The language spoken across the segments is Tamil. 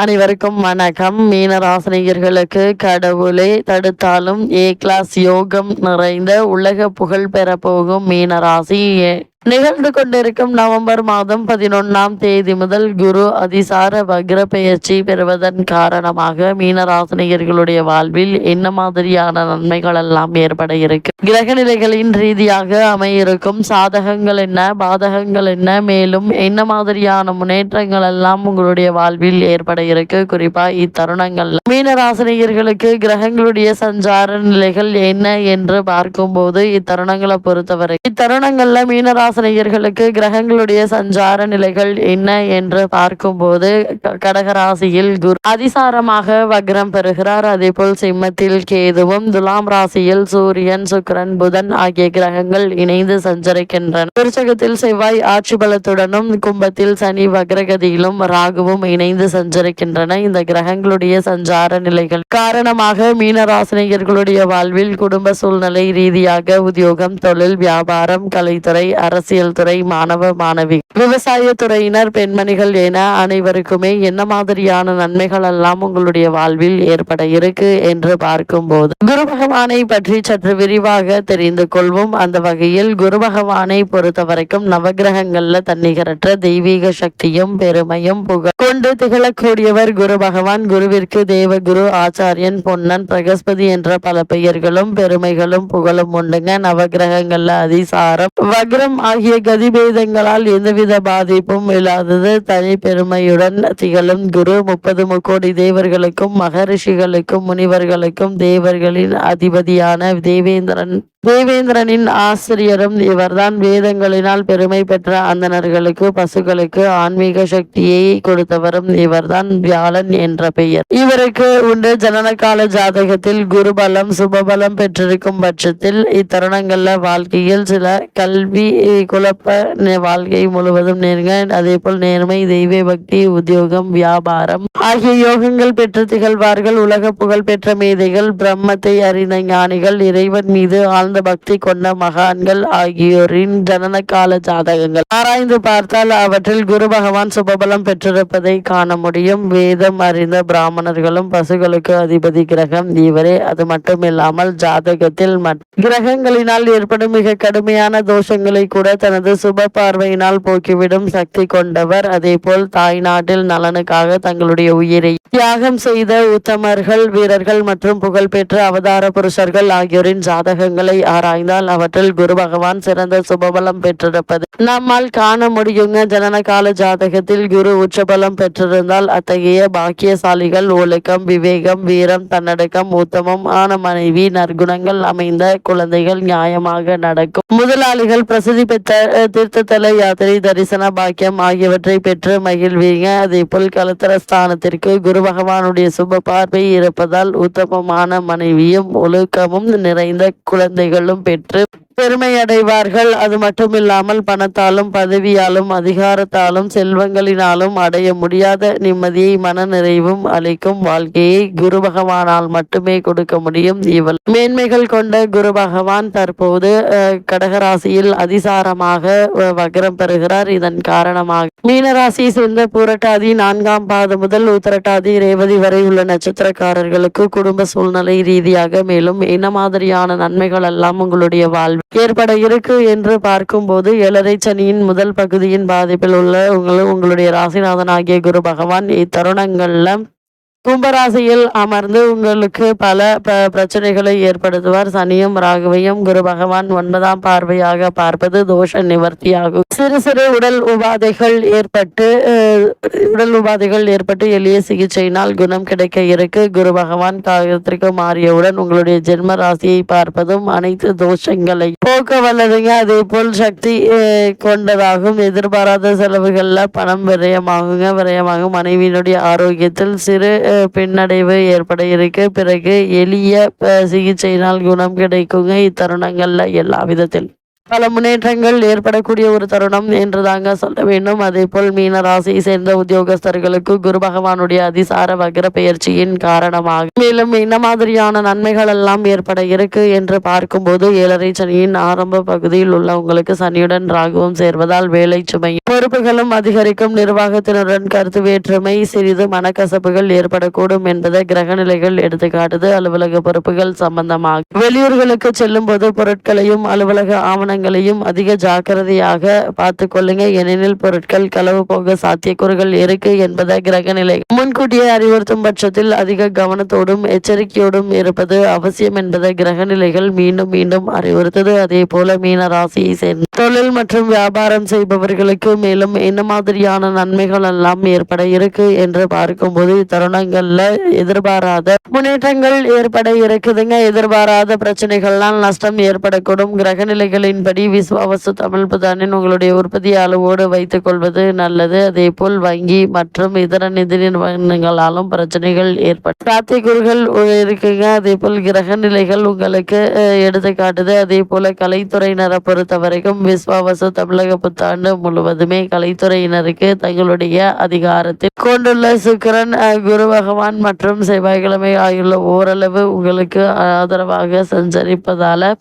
அனைவருக்கும் வணக்கம். மீனராசினியர்களுக்கு கடவுளே தடுத்தாலும் ஏ கிளாஸ் யோகம் நிறைந்த உலக புகழ் பெற போகும் மீனராசி. நிகழ்ந்து கொண்டிருக்கும் நவம்பர் மாதம் பதினொன்னாம் தேதி முதல் குரு அதிசார வக்ர பெயர்ச்சி பெறுவதன் காரணமாக மீனராசினியர்களுடைய வாழ்வில் என்ன மாதிரியான நன்மைகள் எல்லாம் ஏற்பட இருக்கு? கிரக நிலைகளின் ரீதியாக அமையிருக்கும் சாதகங்கள் என்ன பாதகங்கள் என்ன மேலும் என்ன மாதிரியான முன்னேற்றங்கள் எல்லாம் உங்களுடைய வாழ்வில் ஏற்பட இருக்கு? குறிப்பா இத்தருணங்கள்ல. மீனராசினியர்களுக்கு கிரகங்களுடைய சஞ்சார நிலைகள் என்ன என்று பார்க்கும்போது இத்தருணங்களை பொறுத்தவரை இத்தருணங்கள்ல மீனராசினியர்களுக்கு கிரகங்களுடைய சஞ்சார நிலைகள் என்ன என்று பார்க்கும்போது கடகராசியில் குரு அதிசாரமாக வக்ரம் பெறுகிறார். அதே போல் சிம்மத்தில் கேதுவும் துலாம் ராசியில் சூரியன் சுக்கிரன் புதன் ஆகிய கிரகங்கள் இணைந்து சஞ்சரிக்கின்றன. விருச்சகத்தில் செவ்வாய் ஆட்சி பலத்துடனும் கும்பத்தில் சனி வக்ரகதியிலும் ராகுவும் இணைந்து சஞ்சரிக்கின்றன. இந்த கிரகங்களுடைய சஞ்சார நிலைகள் காரணமாக மீனராசினியர்களுடைய வாழ்வில் குடும்ப சூழ்நிலை ரீதியாக உத்தியோகம் தொழில் வியாபாரம் கலைத்துறை அரசு அரசியல் துறை மாணவ மாணவி. விவசாய துறையினர் பெண்மணிகள் என அனைவருக்குமே என்ன மாதிரியான நன்மைகள் எல்லாம் உங்களுடைய வாழ்வில் ஏற்பட இருக்கு என்று பார்க்கும் போது குரு பகவானை பற்றி சற்று விரிவாக தெரிந்து கொள்வோம். அந்த வகையில் குரு பகவானை பொறுத்த வரைக்கும் நவகிரகங்கள்ல தன்னிகரற்ற தெய்வீக சக்தியும் பெருமையும் புகழ் கொண்டு திகழக்கூடியவர் குரு பகவான். குருவிற்கு தேவ குரு ஆச்சாரியன் பொன்னன் பிரகஸ்பதி என்ற பல பெயர்களும் பெருமைகளும் புகழும் உண்டுங்க. நவகிரகங்கள்ல அதிசாரம் வக்ரம் ஆகிய கதிபேதங்களால் எந்தவித பாதிப்பும் இல்லாதது. தனி பெருமையுடன் திகழும் குரு முப்பது முக்கோடி தேவர்களுக்கும் மகரிஷிகளுக்கும் முனிவர்களுக்கும் தேவர்களின் அதிபதியான தேவேந்திரன் தேவேந்திரனின் ஆசிரியரும் இவர்தான் வேதங்களினால் பெருமை பெற்ற அந்தணர்களுக்கு பசுக்களுக்கு ஆன்மீக சக்தியை கொடுத்தவரும் இவர்தான் வியாழன் என்ற பெயர். இவருக்கு உண்டு ஜனனகால ஜாதகத்தில் குருபலம் சுபபலம் பெற்றிருக்கும் பட்சத்தில் இத்தருணங்கள்ல வாழ்க்கையில் சில கல்வி குழப்ப வாழ்க்கை முழுவதும் நேருங்க அதே போல் நேர்மை தெய்வ பக்தி உத்தியோகம் வியாபாரம் ஆகிய யோகங்கள் பெற்று திகழ்வார்கள். உலக புகழ் பெற்ற மேதைகள் பிரம்மத்தை அறிந்த ஞானிகள் இறைவன் மீது ஆழ்ந்த பக்தி கொண்ட மகான்கள் ஆகியோரின் ஜனன கால ஜாதகங்கள். ஆராய்ந்து பார்த்தால் அவற்றில் குரு பகவான் சுபபலம் பெற்றிருப்பதை காண முடியும். வேதம் அறிந்த பிராமணர்களும் பசுகளுக்கு அதிபதி கிரகம் இவரே. அது மட்டுமில்லாமல் ஜாதகத்தில் கிரகங்களினால் ஏற்படும் மிக கடுமையான தோஷங்களை கூட தனது சுப பார்வையினால் போக்கிவிடும் சக்தி கொண்டவர். அதேபோல் தாய் நாட்டில் நலனுக்காக தங்களுடைய உயிரை. தியாகம் செய்த உத்தமர்கள் வீரர்கள் மற்றும் புகழ்பெற்ற அவதார புருஷர்கள் ஆகியோரின் ஜாதகங்களை ஆராய்ந்தால் அவற்றில் குரு பகவான் சிறந்த சுபபலம் பெற்றிருப்பது. நம்மால் காண முடியுங்க ஜனன கால ஜாதகத்தில் குரு உச்சபலம் பெற்றிருந்தால் அத்தகைய பாக்கியசாலிகள் ஒழுக்கம் விவேகம் வீரம் தன்னடக்கம் உத்தமம் ஆன மனைவி நற்குணங்கள் அமைந்த குழந்தைகள் நியாயமாக நடக்கும். முதலாளிகள் பிரசித்தி பெற்ற அஹ், தீர்த்தத்தல யாத்திரை தரிசன பாக்கியம் ஆகியவற்றை பெற்று மகிழ்வீங்க. அதே போல் கலத்தர ஸ்தானத்திற்கு குரு பகவானுடைய சுப பார்வை இருப்பதால் உத்தமமான மனைவியும் ஒழுக்கமும் நிறைந்த குழந்தைகளும் பெற்று பெருமை அடைவார்கள் அது மட்டுமில்லாமல் பணத்தாலும் பதவியாலும் அதிகாரத்தாலும் செல்வங்களினாலும் அடைய முடியாத நிம்மதியை மன நிறைவும் அளிக்கும் வாழ்க்கையை குரு பகவானால் மட்டுமே கொடுக்க முடியும். இவள் மேன்மைகள் கொண்ட குரு பகவான் தற்போது கடகராசியில் அதிசாரமாக வக்ரம் பெறுகிறார். இதன் காரணமாக மீனராசியை சேர்ந்த பூரட்டாதி நான்காம் பாதம் முதல் உத்தரட்டாதி ரேவதி வரை உள்ள நட்சத்திரக்காரர்களுக்கு குடும்ப சூழ்நிலை ரீதியாக மேலும் என்ன மாதிரியான நன்மைகள் எல்லாம் உங்களுடைய வாழ்வு ஏற்பட இருக்கு என்று பார்க்கும்போது ஏழரை சனியின் முதல் பகுதியின் பாதிப்பில் உள்ள உங்கள் உங்களுடைய ராசிநாதன் ஆகிய குரு பகவான் இத்தருணங்கள்ல கும்பராசியில் அமர்ந்து உங்களுக்கு பல ப- பிரச்சனைகளை ஏற்படுத்துவார். சனியும் ராகுவையும் குரு பகவான் ஒன்பதாம் பார்வையாக பார்ப்பது தோஷ நிவர்த்தியாகும். சிறு சிறு உடல் உபாதைகள் ஏற்பட்டு உடல் உபாதைகள் ஏற்பட்டு எளிய சிகிச்சையினால் குணம் கிடைக்க இருக்கு. குரு பகவான் காகத்திற்கு மாறியவுடன் உங்களுடைய ஜென்ம ராசியை பார்ப்பதும் அனைத்து தோஷங்களை. போக்க வல்லதுங்க. அதே போல் சக்தி கொண்டதாகும். எதிர்பாராத செலவுகள்ல பணம் விரயமாகுங்க. விரயமாகும். மனைவியினுடைய ஆரோக்கியத்தில் சிறு பின்னடைவு ஏற்பட இருக்கு. பிறகு எளிய சிகிச்சையினால் குணம் கிடைக்குங்க. இத்தருணங்கள்ல எல்லா விதத்தில். பல முன்னேற்றங்கள் ஏற்படக்கூடிய ஒரு தருணம் என்று தாங்க சொல்ல வேண்டும். அதே போல் மீன ராசியை சேர்ந்த உத்தியோகஸ்தர்களுக்கு குரு பகவானுடைய அதிசார வக்ர பெயர்ச்சியின் காரணமாக. மேலும் என்ன மாதிரியான நன்மைகள் எல்லாம் ஏற்பட இருக்கு என்று பார்க்கும்போது ஏழரை சனியின் ஆரம்ப பகுதியில் உள்ளவங்களுக்கு சனியுடன் ராகுவம் சேர்வதால் வேலை சுமை பொறுப்புகளும் அதிகரிக்கும் நிர்வாகத்தினருடன் கருத்து வேற்றுமை சிறிது மனக்கசப்புகள் ஏற்படக்கூடும் என்பதை கிரக நிலைகள் எடுத்துக்காட்டுது அலுவலக பொறுப்புகள் சம்பந்தமாக வெளியூர்களுக்கு செல்லும் போது பொருட்களையும் அலுவலக ஆவணங்களையும் அதிக ஜாக்கிரதையாக பார்த்து கொள்ளுங்க. ஏனெனில் பொருட்கள் களவு போக சாத்தியக்கூறுகள் இருக்கு என்பதை கிரக நிலை முன்கூட்டியே அறிவுறுத்தும் பட்சத்தில் அதிக கவனத்தோடும் எச்சரிக்கையோடும் இருப்பது அவசியம் என்பதை கிரக நிலைகள் மீண்டும் மீண்டும் அறிவுறுத்தது. அதே போல மீன ராசியை சேர்ந்த தொழில் மற்றும் வியாபாரம் செய்பவர்களுக்கு மேலும் என்ன மாதிரியான நன்மைகள் எல்லாம் ஏற்பட இருக்கு என்று பார்க்கும்போது இத்தருணங்கள்ல எதிர்பாராத முன்னேற்றங்கள் ஏற்பட இருக்குதுங்க. எதிர்பாராத பிரச்சனைகள்லாம் நஷ்டம் ஏற்படக்கூடும். கிரக நிலைகளின்படி விஸ்வாவசு தமிழ் புதானின் உங்களுடைய உற்பத்தி அளவோடு வைத்துக் கொள்வது நல்லது. அதே போல் வங்கி மற்றும் இதர நிதி நிறுவனங்களாலும் பிரச்சனைகள் ஏற்படும் சாத்தியக்கூறுகள் இருக்குங்க. அதே போல் கிரக நிலைகள் உங்களுக்கு எடுத்துக்காட்டுது. அதே போல கலைத்துறையினரை பொறுத்த வரைக்கும் விஸ்வாவசு தமிழக புத்தாண்டு முழுவதுமே கலைத்துறையினருக்கு தங்களுடைய அதிகாரத்தில் கொண்டுள்ள சுக்கரன் குரு பகவான் மற்றும் செவ்வாய்க்கிழமை ஆகியுள்ள ஓரளவு உங்களுக்கு ஆதரவாக சஞ்சரிப்பதால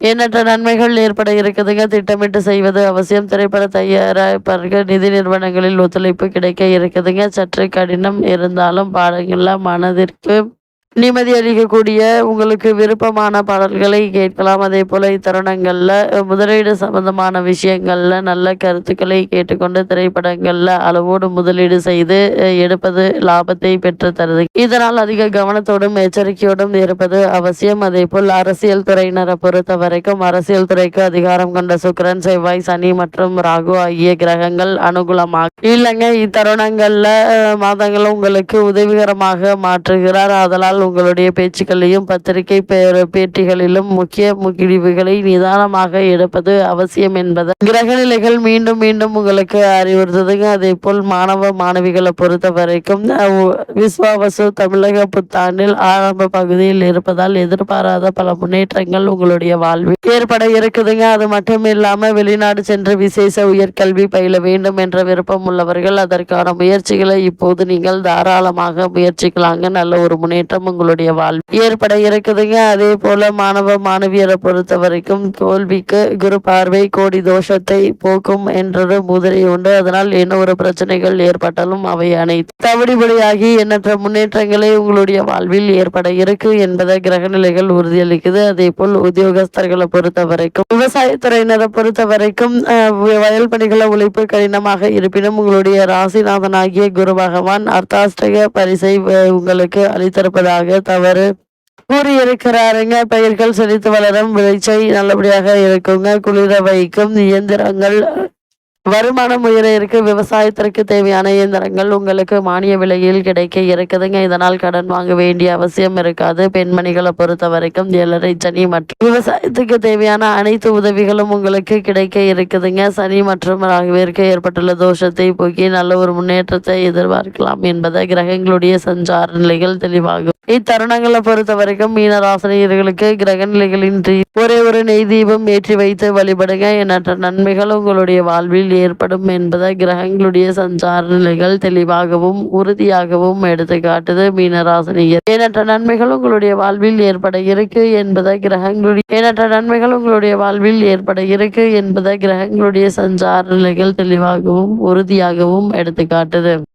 எண்ணற்ற நன்மைகள் ஏற்பட இருக்குதுங்க. திட்டமிட்டு செய்வது அவசியம். திரைப்பட தயாரிப்பாளர்கள் நிதி நிறுவனங்களில் ஒத்துழைப்பு கிடைக்க இருக்குதுங்க. சற்று கடினம் இருந்தாலும் பாடங்கள்ல மனதிற்கு நிம்மதி அளிக்கக்கூடிய உங்களுக்கு விருப்பமான பாடல்களை கேட்கலாம். அதே போல இத்தருணங்கள்ல முதலீடு சம்பந்தமான விஷயங்கள்ல நல்ல கருத்துக்களை கேட்டுக்கொண்டு திரைப்படங்கள்ல அளவோடு முதலீடு செய்து எடுப்பது லாபத்தை பெற்று தருது இதனால் அதிக கவனத்தோடும் எச்சரிக்கையோடும் இருப்பது அவசியம். அதே போல் அரசியல் துறையினரை பொறுத்த வரைக்கும் அரசியல் துறைக்கு அதிகாரம் கொண்ட சுக்கரன் செவ்வாய் சனி மற்றும் ராகு ஆகிய கிரகங்கள் அனுகூலமாக இல்லைங்க. இத்தருணங்கள்ல மாதங்கள் உங்களுக்கு உதவிகரமாக மாற்றுகிறார். அதனால் உங்களுடைய பேச்சுக்களையும் பத்திரிகை பேட்டிகளிலும் முக்கிய முடிவுகளை நிதானமாக எடுப்பது அவசியம் என்பது. கிரக நிலைகள் மீண்டும் மீண்டும் உங்களுக்கு அறிவுறுத்துதுங்க. அதே போல் மாணவ மாணவிகளை பொறுத்த வரைக்கும் விஸ்வாவசு தமிழக புத்தாண்டில் ஆரம்ப பகுதியில் இருப்பதால் எதிர்பாராத பல முன்னேற்றங்கள் உங்களுடைய வாழ்வில் ஏற்பட இருக்குதுங்க. அது மட்டும் இல்லாம வெளிநாடு சென்று விசேஷ உயர்கல்வி பயில வேண்டும் என்ற விருப்பம் உள்ளவர்கள் அதற்கான முயற்சிகளை இப்போது நீங்கள் தாராளமாக முயற்சிக்கலாங்க. நல்ல ஒரு முன்னேற்றம் உங்களுடைய வாழ்வு ஏற்பட இருக்குதுங்க. அதே போல மாணவ மாணவியரை பொறுத்த வரைக்கும் தோல்விக்கு குரு பார்வை கோடி தோஷத்தை போக்கும் என்றொரு முதிரை உண்டு. அதனால் என்ன ஒரு பிரச்சனைகள் ஏற்பட்டாலும் அவை அனைத்து தவிடுபடியாகி எண்ணற்ற முன்னேற்றங்களே உங்களுடைய வாழ்வில் ஏற்பட இருக்கு என்பதை கிரக நிலைகள் உறுதியளிக்குது. அதே போல் உத்தியோகஸ்தர்களை பொறுத்த வரைக்கும் விவசாயத்துறையினரை பொறுத்த வரைக்கும் வயல் பணிகளை உழைப்பு கடினமாக இருப்பினும் உங்களுடைய ராசிநாதனாகிய குரு பகவான் அர்த்தாஷ்டக பரிசை உங்களுக்கு அளித்திருப்பதாக தவறு கூறியிருக்கிறாருங்க. பயிர்கள் செழித்து வளரும் விளைச்சை நல்லபடியாக இருக்குங்க. குளிர வைக்கும் இயந்திரங்கள் வருமானம் உயர இருக்கு விவசாயத்திற்கு தேவையான இயந்திரங்கள் உங்களுக்கு மானிய விலையில் கிடைக்க இருக்குதுங்க. இதனால் கடன் வாங்க வேண்டிய அவசியம் இருக்காது. பெண்மணிகளை பொறுத்த வரைக்கும் ஏழரை சனி மற்றும் விவசாயத்துக்கு தேவையான அனைத்து உதவிகளும் உங்களுக்கு கிடைக்க இருக்குதுங்க. சனி மற்றும் ராகுவிற்கு ஏற்பட்டுள்ள தோஷத்தை போக்கி நல்ல ஒரு முன்னேற்றத்தை எதிர்பார்க்கலாம் என்பதை கிரகங்களுடைய சஞ்சார நிலைகள் தெளிவாகும். இத்தருணங்களை பொறுத்த வரைக்கும் மீனராசினியர்களுக்கு கிரக நிலைகளின்றி ஒரே ஒரு நெய் தீபம் ஏற்றி வைத்து வழிபடுங்க. எண்ணற்ற நன்மைகள் உங்களுடைய வாழ்வில் ஏற்படும் என்பதை கிரகங்களுடைய சஞ்சார நிலைகள் தெளிவாகவும் உறுதியாகவும் எடுத்து காட்டுது மீனராசினியர். ஏனற்ற நன்மைகள் உங்களுடைய வாழ்வில் ஏற்பட இருக்கு என்பதை கிரகங்களுடைய ஏனற்ற நன்மைகள் உங்களுடைய வாழ்வில் ஏற்பட இருக்கு என்பதை கிரகங்களுடைய சஞ்சார நிலைகள் தெளிவாகவும் உறுதியாகவும் எடுத்து காட்டுது.